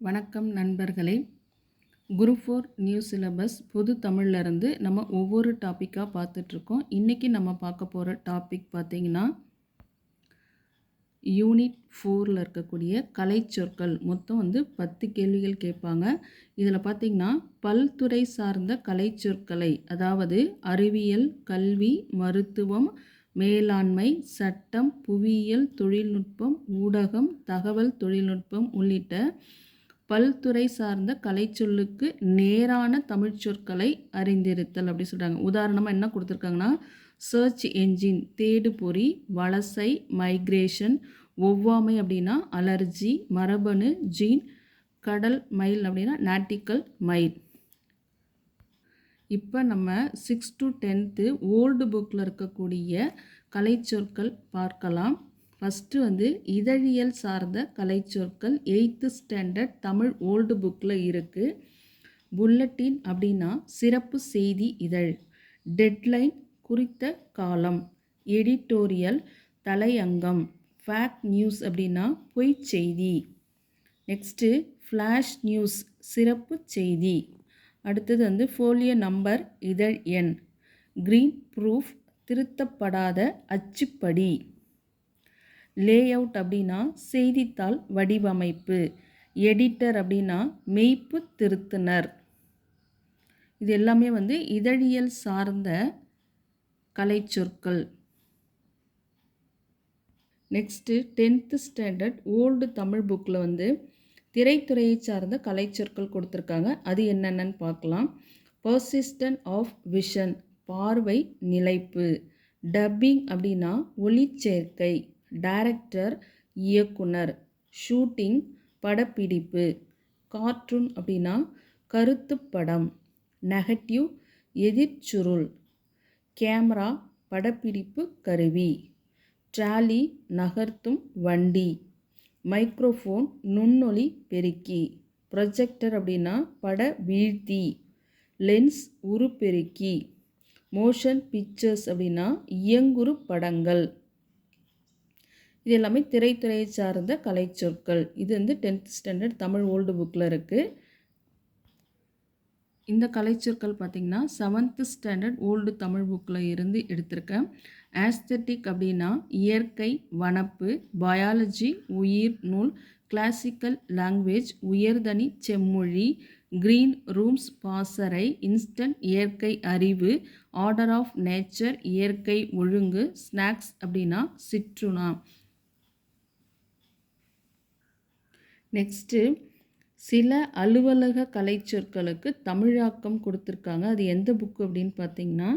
வணக்கம் நண்பர்களே. Group four new syllabus பொது தமிழ்லேருந்து நம்ம ஒவ்வொரு டாப்பிக்காக பார்த்துட்ருக்கோம். இன்றைக்கி நம்ம பார்க்க போகிற டாபிக் பார்த்திங்கன்னா யூனிட் ஃபோரில் இருக்கக்கூடிய கலைச்சொற்கள் மொத்தம் வந்து பத்து கேள்விகள் கேட்பாங்க. இதில் பார்த்திங்கன்னா பல்துறை சார்ந்த கலைச்சொற்களை அதாவது அறிவியல் கல்வி மருத்துவம் மேலாண்மை சட்டம் புவியியல் தொழில்நுட்பம் ஊடகம் தகவல் தொழில்நுட்பம் உள்ளிட்ட பல்துறை சார்ந்த கலைச்சொல்லுக்கு நேரான தமிழ் சொற்களை அறிந்திருத்தல் அப்படி சொல்கிறாங்க உதாரணமாக என்ன கொடுத்துருக்காங்கன்னா சர்ச் என்ஜின் தேடு பொறி வலசை மைக்ரேஷன் ஒவ்வாமை அப்படின்னா அலர்ஜி மரபணு ஜீன் கடல் மயில் அப்படின்னா நாட்டிக்கல் மயில் இப்போ நம்ம சிக்ஸ் டு டென்த்து ஓல்டு புக்கில் இருக்கக்கூடிய கலைச்சொற்கள் பார்க்கலாம். ஃபஸ்ட்டு வந்து இதழியல் சார்ந்த கலைச்சொற்கள் எயித்து ஸ்டாண்டர்ட் தமிழ் ஓல்டு புக்கில் இருக்குது புல்லட்டின் அப்படின்னா சிறப்பு செய்தி இதழ். டெட்லைன் குறித்த காலம். எடிட்டோரியல் தலையங்கம். ஃபேக்ட் நியூஸ் அப்படின்னா பொய் செய்தி. நெக்ஸ்ட்டு ஃப்ளாஷ் நியூஸ் சிறப்பு செய்தி. அடுத்தது வந்து ஃபோலியோ நம்பர் இதழ் எண். க்ரீன் ப்ரூஃப் திருத்தப்படாத அச்சுப்படி. லே அவுட் அப்படின்னா செய்தித்தாள் வடிவமைப்பு. எடிட்டர் அப்படின்னா மெய்ப்பு திருத்தினர். இது எல்லாமே வந்து இதழியல் சார்ந்த கலைச்சொற்கள். Next tenth standard old Tamil புக்கில் வந்து திரைத்துறையை சார்ந்த கலைச்சொற்கள் கொடுத்துருக்காங்க. அது என்னென்னு பார்க்கலாம். பர்சிஸ்டன் ஆஃப் விஷன் பார்வை நிலைப்பு. டப்பிங் அப்படின்னா ஒளிச்சேர்க்கை. டைரக்டர் இயக்குனர் ஷூட்டிங் படப்பிடிப்பு கார்ட்டூன் அப்படின்னா கருத்து படம் நெகட்டிவ் எதிர்ச்சுருள் கேமரா படப்பிடிப்பு கருவி ட்ராலி நகர்த்தும் வண்டி மைக்ரோஃபோன் நுண்ணொலி பெருக்கி ப்ரொஜெக்டர் அப்படின்னா பட வீழ்த்தி லென்ஸ் உருப்பெருக்கி மோஷன் பிக்சர்ஸ் அப்படின்னா இயங்குறு படங்கள். இது எல்லாமே திரைத்துறையை சார்ந்த கலைச்சொற்கள் இது வந்து டென்த் ஸ்டாண்டர்ட் தமிழ் ஓல்டு புக்கில் இருக்குது இந்த கலைச்சொற்கள் பார்த்திங்கன்னா செவன்த்து ஸ்டாண்டர்ட் ஓல்டு தமிழ் புக்கில் இருந்து எடுத்திருக்கேன். ஆஸ்தட்டிக் அப்படின்னா இயற்கை வனப்பு பயாலஜி உயிர் நூல் கிளாசிக்கல் லாங்குவேஜ் உயர்தனி செம்மொழி கிரீன் ரூம்ஸ் பாசறை இன்ஸ்டன்ட் இயற்கை அறிவு ஆர்டர் ஆஃப் நேச்சர் இயற்கை ஒழுங்கு ஸ்நாக்ஸ் அப்படின்னா சிற்றுணா. நெக்ஸ்ட்டு சில அலுவலக கலைச்சொற்களுக்கு தமிழாக்கம் கொடுத்துருக்காங்க. அது எந்த புக்கு அப்படின்னு பார்த்தீங்கன்னா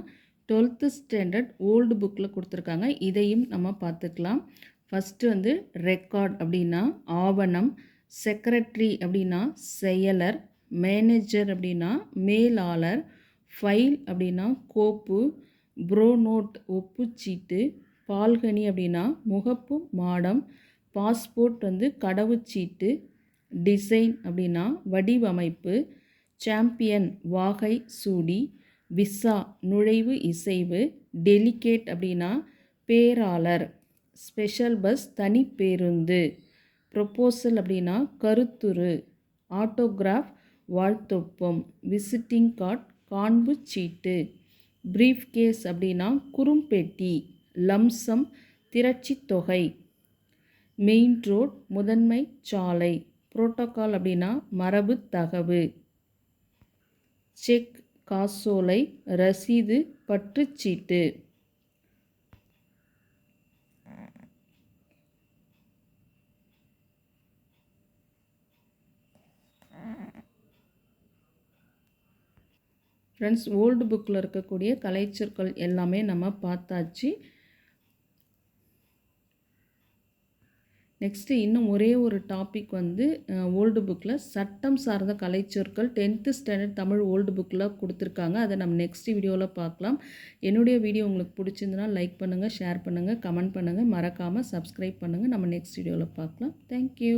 டுவெல்த்து ஸ்டாண்டர்ட் ஓல்டு புக்கில் கொடுத்துருக்காங்க. இதையும் நம்ம பார்த்துக்கலாம். ஃபஸ்ட்டு வந்து ரெக்கார்ட் அப்படின்னா ஆவணம் செக்ரட்ரி அப்படின்னா செயலர் மேனேஜர் அப்படின்னா மேலாளர் ஃபைல் அப்படின்னா கோப்பு ப்ரோனோட் ஒப்புச்சீட்டு பால்கனி அப்படின்னா முகப்பு மாடம் பாஸ்போர்ட் வந்து கடவுச்சீட்டு டிசைன் அப்படின்னா வடிவமைப்பு சாம்பியன் வாகை சூடி விசா நுழைவு இசைவு டெலிகேட் அப்படின்னா பேராளர் ஸ்பெஷல் பஸ் தனி பேருந்து ப்ரொப்போசல் அப்படின்னா கருத்துரு ஆட்டோகிராஃப் வாழ்த்தொப்பம் விசிட்டிங் கார்ட் காண்பு சீட்டு ப்ரீஃப் கேஸ் அப்படின்னா குறும்பெட்டி லம்சம் திரட்சி தொகை. மெயின் ரோட் முதன்மை சாலை. புரோட்டோக்கால் அப்படின்னா மரபு தகவு. செக் காசோலை ரசீது பற்றுச்சீட்டு. ஃப்ரெண்ட்ஸ் ஓல்டு புக்கில் இருக்கக்கூடிய கலைச்சொற்கள் எல்லாமே நம்ம பார்த்தாச்சு. நெக்ஸ்ட்டு இன்னும் ஒரே ஒரு டாபிக் வந்து ஓல்டு புக்கில் சட்டம் சார்ந்த கலைச்சொற்கள் டென்த்து ஸ்டாண்டர்ட் தமிழ் ஓல்டு புக்கில் கொடுத்துருக்காங்க. அதை நம்ம நெக்ஸ்ட் வீடியோவில் பார்க்கலாம். என்னுடைய வீடியோ உங்களுக்கு பிடிச்சிருந்தனா லைக் பண்ணுங்கள் ஷேர் பண்ணுங்கள் கமெண்ட் பண்ணுங்கள் மறக்காமல் சப்ஸ்கிரைப் பண்ணுங்கள் நம்ம நெக்ஸ்ட் வீடியோவில் பார்க்கலாம். தேங்க்யூ